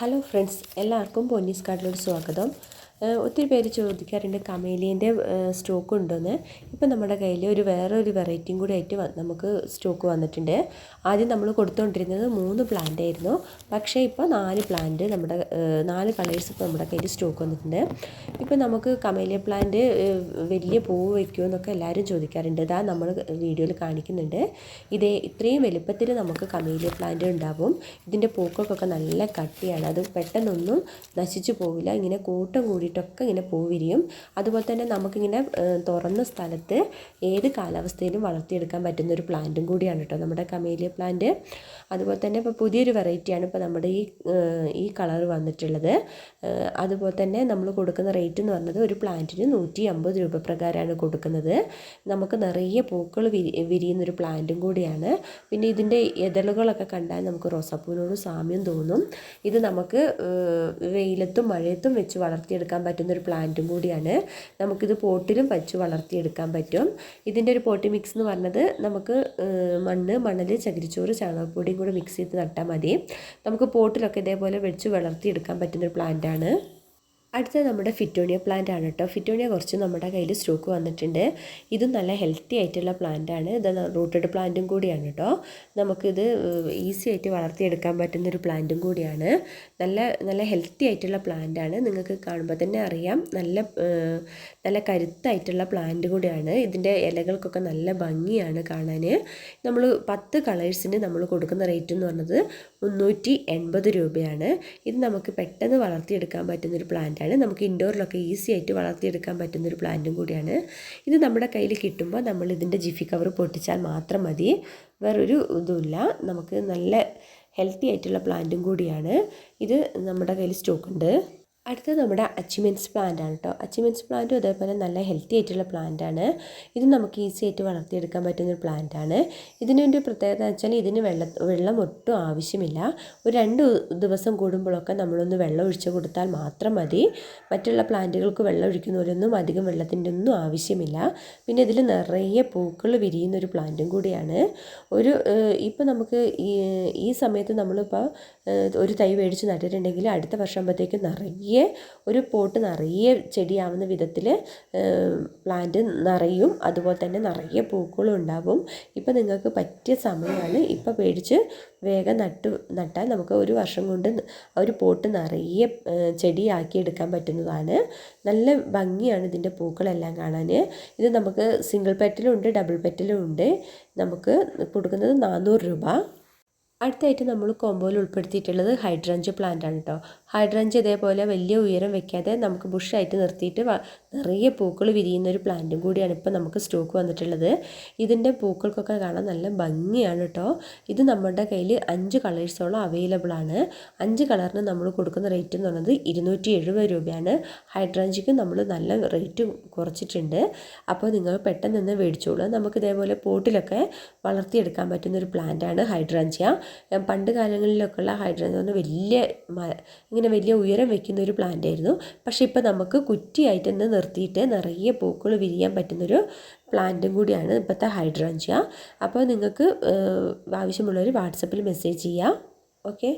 Hello friends എല്ലാവർക്കും പൊന്നീസ് കാർഡിലോട് സ്വാഗതം. ഒത്തിരി പേര് ചോദിക്കാറുണ്ട് കമേലിയന്റെ സ്റ്റോക്ക് ഉണ്ടോയെന്ന് ഇപ്പം നമ്മുടെ കയ്യിൽ ഒരു വേറെ ഒരു വെറൈറ്റിയും കൂടി ആയിട്ട് നമുക്ക് സ്റ്റോക്ക് വന്നിട്ടുണ്ട്. ആദ്യം നമ്മൾ കൊടുത്തുകൊണ്ടിരുന്നത് മൂന്ന് പ്ലാന്റ് ആയിരുന്നു. പക്ഷേ ഇപ്പോൾ നാല് പ്ലാന്റ് നമ്മുടെ നാല് കളേഴ്സ് ഇപ്പോൾ നമ്മുടെ കയ്യിൽ സ്റ്റോക്ക് വന്നിട്ടുണ്ട്. ഇപ്പം നമുക്ക് കമേലിയ പ്ലാന്റ് വലിയ പൂവ് വയ്ക്കുമോ എന്നൊക്കെ എല്ലാവരും ചോദിക്കാറുണ്ട്. ഇതാ നമ്മൾ വീഡിയോയിൽ കാണിക്കുന്നുണ്ട്. ഇതേ ഇത്രയും വലുപ്പത്തിൽ നമുക്ക് കമേലിയ പ്ലാന്റ് ഉണ്ടാവും. ഇതിന്റെ പൂക്കൾക്കൊക്കെ നല്ല കട്ടിയാണ്. അത് പെട്ടെന്നൊന്നും നശിച്ചു പോവില്ല. ഇങ്ങനെ കൂട്ടം കൂടിയിട്ടൊക്കെ ഇങ്ങനെ പൂ വിരിയും അതുപോലെ തന്നെ നമുക്കിങ്ങനെ തുറന്ന സ്ഥലത്ത് ഏത് കാലാവസ്ഥയിലും വളർത്തിയെടുക്കാൻ പറ്റുന്ന ഒരു പ്ലാന്റും കൂടിയാണ് കേട്ടോ നമ്മുടെ കമേലിയ പ്ലാന്റ്. അതുപോലെ തന്നെ ഇപ്പോൾ പുതിയൊരു വെറൈറ്റിയാണ് ഇപ്പോൾ നമ്മുടെ ഈ ഈ കളർ വന്നിട്ടുള്ളത്. അതുപോലെ തന്നെ നമ്മൾ കൊടുക്കുന്ന റേറ്റ് എന്ന് പറഞ്ഞത് ഒരു പ്ലാന്റിന് നൂറ്റി അമ്പത് രൂപ പ്രകാരമാണ് കൊടുക്കുന്നത്. നമുക്ക് നിറയെ പൂക്കൾ വിരി വിരിയുന്നൊരു പ്ലാന്റും കൂടിയാണ്. പിന്നെ ഇതിന്റെ ഇതളുകളൊക്കെ കണ്ടാൽ നമുക്ക് റോസാപ്പൂവിനോട് സാമ്യം തോന്നും. ഇത് നമുക്ക് വെയിലത്തും മഴയത്തും വെച്ച് വളർത്തിയെടുക്കാൻ പറ്റുന്ന ഒരു പ്ലാന്റും കൂടിയാണ്. നമുക്കിത് പോട്ടിലും വച്ച് വളർത്തിയെടുക്കാൻ പറ്റും. ഇതിന്റെ ഒരു പോട്ടി മിക്സ് എന്ന് പറഞ്ഞത് നമുക്ക് മണ്ണ് മണൽ ചകിരിച്ചോറ് ചാണകപ്പൊടിയും കൂടെ മിക്സ് ചെയ്ത് നട്ടാൽ മതി. നമുക്ക് പോട്ടിലൊക്കെ ഇതേപോലെ വെച്ച് വളർത്തിയെടുക്കാൻ പറ്റുന്നൊരു പ്ലാന്റാണ് അടുത്തത് നമ്മുടെ ഫിറ്റോണിയ പ്ലാന്റ് ആണ് കേട്ടോ. ഫിറ്റോണിയ കുറച്ച് നമ്മുടെ കയ്യിൽ സ്റ്റോക്ക് വന്നിട്ടുണ്ട്. ഇതും നല്ല ഹെൽത്തി ആയിട്ടുള്ള പ്ലാന്റ് ആണ്. ഇത് റൂട്ടഡ് പ്ലാന്റും കൂടിയാണ് കേട്ടോ. നമുക്കിത് ഈസി ആയിട്ട് വളർത്തിയെടുക്കാൻ പറ്റുന്ന ഒരു പ്ലാന്റും കൂടിയാണ്. നല്ല നല്ല ഹെൽത്തി ആയിട്ടുള്ള പ്ലാന്റ് ആണ്. നിങ്ങൾക്ക് കാണുമ്പോൾ തന്നെ അറിയാം. നല്ല നല്ല കരുത്തായിട്ടുള്ള പ്ലാന്റ് കൂടിയാണ്. ഇതിന്റെ ഇലകൾക്കൊക്കെ നല്ല ഭംഗിയാണ് കാണാൻ നമ്മൾ പത്ത് കളേഴ്സിന് നമ്മൾ കൊടുക്കുന്ന റേറ്റ് എന്ന് പറഞ്ഞത് മുന്നൂറ്റി രൂപയാണ്. ഇത് നമുക്ക് പെട്ടെന്ന് വളർത്തിയെടുക്കാൻ പറ്റുന്നൊരു പ്ലാന്റാണ് നമുക്ക് ഇൻഡോറിലൊക്കെ ഈസി ആയിട്ട് വളർത്തിയെടുക്കാൻ പറ്റുന്നൊരു പ്ലാന്റും കൂടിയാണ്. ഇത് നമ്മുടെ കയ്യിൽ കിട്ടുമ്പോൾ നമ്മൾ ഇതിന്റെ ജിഫി കവർ പൊട്ടിച്ചാൽ മാത്രം മതി. വേറൊരു ഇതുമില്ല. നമുക്ക് നല്ല ഹെൽത്തി ആയിട്ടുള്ള പ്ലാന്റും കൂടിയാണ്. ഇത് നമ്മുടെ കയ്യിൽ സ്റ്റോക്ക് ഉണ്ട്. അടുത്തത് നമ്മുടെ അച്ചിമെൻസ് പ്ലാന്റ് ആണ് കേട്ടോ. അച്ചിമെൻസ് പ്ലാന്റും അതേപോലെ നല്ല ഹെൽത്തി ആയിട്ടുള്ള പ്ലാന്റ് ആണ് ഇത് നമുക്ക് ഈസി ആയിട്ട് വളർത്തിയെടുക്കാൻ പറ്റുന്ന ഒരു പ്ലാന്റ് ആണ് ഇതിന്റെ ഒരു പ്രത്യേകത വെച്ചാൽ ഇതിന് വെള്ള വെള്ളം ഒട്ടും ആവശ്യമില്ല. ഒരു രണ്ട് ദിവസം കൂടുമ്പോഴൊക്കെ നമ്മളൊന്ന് വെള്ളം ഒഴിച്ചു കൊടുത്താൽ മാത്രം മതി. മറ്റുള്ള പ്ലാന്റുകൾക്ക് വെള്ളം ഒഴിക്കുന്നവരൊന്നും അധികം വെള്ളത്തിന്റെ ഒന്നും ആവശ്യമില്ല. പിന്നെ ഇതിൽ നിറയെ പൂക്കൾ വിരിയുന്ന ഒരു പ്ലാന്റും കൂടിയാണ്. ഒരു ഇപ്പോൾ നമുക്ക് ഈ സമയത്ത് നമ്മളിപ്പോൾ ഒരു തൈ മേടിച്ച് നട്ടിട്ടുണ്ടെങ്കിൽ അടുത്ത വർഷം ആകുമ്പോഴത്തേക്ക് നിറയെ ഒരു പോട്ട് നിറയെ ചെടിയാവുന്ന വിധത്തിൽ പ്ലാന്റ് നിറയും. അതുപോലെ തന്നെ നിറയെ പൂക്കളും ഉണ്ടാവും. ഇപ്പം നിങ്ങൾക്ക് പറ്റിയ സമയമാണ്. ഇപ്പം പേടിച്ച് വേഗം നട്ട് നട്ടാൽ നമുക്ക് ഒരു വർഷം കൊണ്ട് ഒരു പോട്ട് നിറയെ ചെടിയാക്കി എടുക്കാൻ പറ്റുന്നതാണ്. നല്ല ഭംഗിയാണ് ഇതിന്റെ പൂക്കളെല്ലാം കാണാൻ. ഇത് നമുക്ക് സിംഗിൾ പെറ്റിലും ഉണ്ട് ഡബിൾ പെറ്റിലും ഉണ്ട് നമുക്ക് കൊടുക്കുന്നത് നാനൂറ് രൂപ. അടുത്തായിട്ട് നമ്മൾ കോമ്പോയിൽ ഉൾപ്പെടുത്തിയിട്ടുള്ളത് ഹൈഡ്രഞ്ച് പ്ലാന്റ് ആണ് കേട്ടോ. ഹൈഡ്രഞ്ച് ഇതേപോലെ വലിയ ഉയരം വെക്കാതെ നമുക്ക് ബുഷായിട്ട് നിർത്തിയിട്ട് നിറയെ പൂക്കൾ വിരിയുന്ന ഒരു പ്ലാന്റും കൂടിയാണ് ഇപ്പോൾ നമുക്ക് സ്റ്റോക്ക് വന്നിട്ടുള്ളത്. ഇതിന്റെ പൂക്കൾക്കൊക്കെ കാണാൻ നല്ല ഭംഗിയാണ് കേട്ടോ ഇത് നമ്മുടെ കയ്യിൽ അഞ്ച് കളേഴ്സോളം അവൈലബിൾ ആണ്. അഞ്ച് കളറിന് നമ്മൾ കൊടുക്കുന്ന റേറ്റ് എന്ന് പറയുന്നത് ഇരുന്നൂറ്റി എഴുപത് രൂപയാണ് ഹൈഡ്രഞ്ചിക്ക് നമ്മൾ നല്ല റേറ്റ് കുറച്ചിട്ടുണ്ട്. അപ്പോൾ നിങ്ങൾ പെട്ടെന്ന് തന്നെ മേടിച്ചോളൂ. നമുക്ക് ഇതേപോലെ പോട്ടിലൊക്കെ വളർത്തിയെടുക്കാൻ പറ്റുന്ന ഒരു പ്ലാന്റാണ് ഹൈഡ്രാഞ്ചിയ പണ്ട് കാലങ്ങളിലൊക്കെയുള്ള പറഞ്ഞാൽ വലിയ ഇങ്ങനെ വലിയ ഉയരം വെക്കുന്ന ഒരു പ്ലാന്റ് ആയിരുന്നു. പക്ഷേ ഇപ്പോൾ നമുക്ക് കുറ്റിയായിട്ട് തന്നെ നിർത്തിയിട്ട് നിറയെ പൂക്കൾ വിരിയാൻ പറ്റുന്നൊരു പ്ലാന്റും കൂടിയാണ് ഇപ്പോഴത്തെ ഹൈഡ്രാഞ്ചിയ അപ്പോൾ നിങ്ങൾക്ക് ആവശ്യമുള്ളവർ വാട്സപ്പിൽ മെസ്സേജ് ചെയ്യാം. ഓക്കെ